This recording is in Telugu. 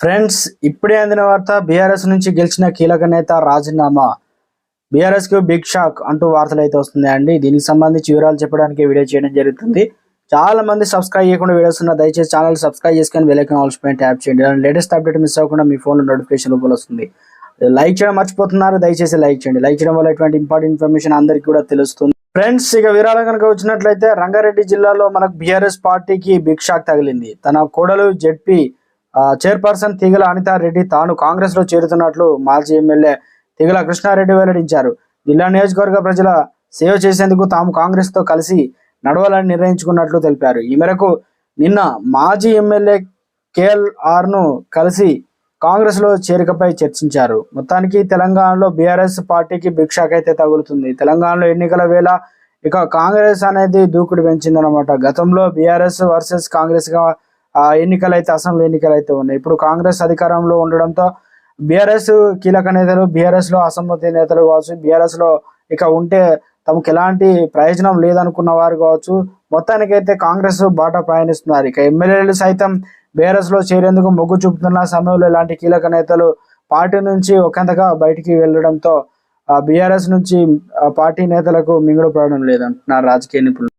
ఫ్రెండ్స్ ఇప్పుడే అందిన వార్త బీఆర్ఎస్ నుంచి గెలిచిన కీలక నేత రాజీనామా. బీఆర్ఎస్కు బిగ్ షాక్ అంటూ వార్తలు అయితే వస్తున్నాయండి. దీనికి సంబంధించి వివరాలు చెప్పడానికి వీడియో చేయడం జరుగుతుంది. చాలా మంది సబ్స్క్రైబ్ చేయకుండా వీడియోస్ ఉన్న దయచేసి ఛానల్ సబ్స్క్రైబ్ చేసుకొని బెల్ ఆల్స్ పైన ట్యాప్ చేయండి. లేటెస్ట్ అప్డేట్ మిస్ అవ్వకుండా మీ ఫోన్లో నోటిఫికేషన్ రూపంలో వస్తుంది. లైక్ చేయడం మర్చిపోతున్నారు దయచేసి లైక్ చేయండి. లైక్ చేయడం వల్ల ఎటువంటి ఇంపార్టెంట్ ఇన్ఫర్మేషన్ అందరికీ కూడా తెలుస్తుంది. ఫ్రెండ్స్ ఇక వివరాలు కనుక వచ్చినట్లయితే రంగారెడ్డి జిల్లాలో మనకు బీఆర్ఎస్ పార్టీకి బిగ్ షాక్ తగిలింది. తన కోడలు జెడ్పీ చైర్పర్సన్ తీగల అనితారెడ్డి తాను కాంగ్రెస్లో చేరుతున్నట్లు మాజీ ఎమ్మెల్యే తీగల కృష్ణారెడ్డి వెల్లడించారు. జిల్లా నియోజకవర్గ ప్రజల సేవ చేసేందుకు తాము కాంగ్రెస్తో కలిసి నడవాలని నిర్ణయించుకున్నట్లు తెలిపారు. ఈ మేరకు నిన్న మాజీ ఎమ్మెల్యే కేఎల్ఆర్ను కలిసి కాంగ్రెస్లో చేరికపై చర్చించారు. మొత్తానికి తెలంగాణలో బీఆర్ఎస్ పార్టీకి బిగ్ తగులుతుంది. తెలంగాణలో ఎన్నికల వేళ ఇక కాంగ్రెస్ అనేది దూకుడు పెంచిందనమాట గతంలో బీఆర్ఎస్ వర్సెస్ కాంగ్రెస్గా ఎన్నికలు అయితే అసెంబ్లీ ఎన్నికలు అయితే ఉన్నాయి. ఇప్పుడు కాంగ్రెస్ అధికారంలో ఉండడంతో బీఆర్ఎస్ కీలక నేతలు బీఆర్ఎస్లో అసమ్మతి నేతలు కావచ్చు బీఆర్ఎస్లో ఇక ఉంటే తమకు ఎలాంటి ప్రయోజనం లేదనుకున్న వారు కావచ్చు మొత్తానికైతే కాంగ్రెస్ బాట ప్రయాణిస్తున్నారు. ఇక ఎమ్మెల్యేలు సైతం బీఆర్ఎస్లో చేరేందుకు మొగ్గు చూపుతున్న సమయంలో ఇలాంటి కీలక నేతలు పార్టీ నుంచి ఒకంతగా బయటికి వెళ్ళడంతో బీఆర్ఎస్ నుంచి పార్టీ నేతలకు మింగుడు పడడం లేదంటున్నారు రాజకీయ నిపుణులు.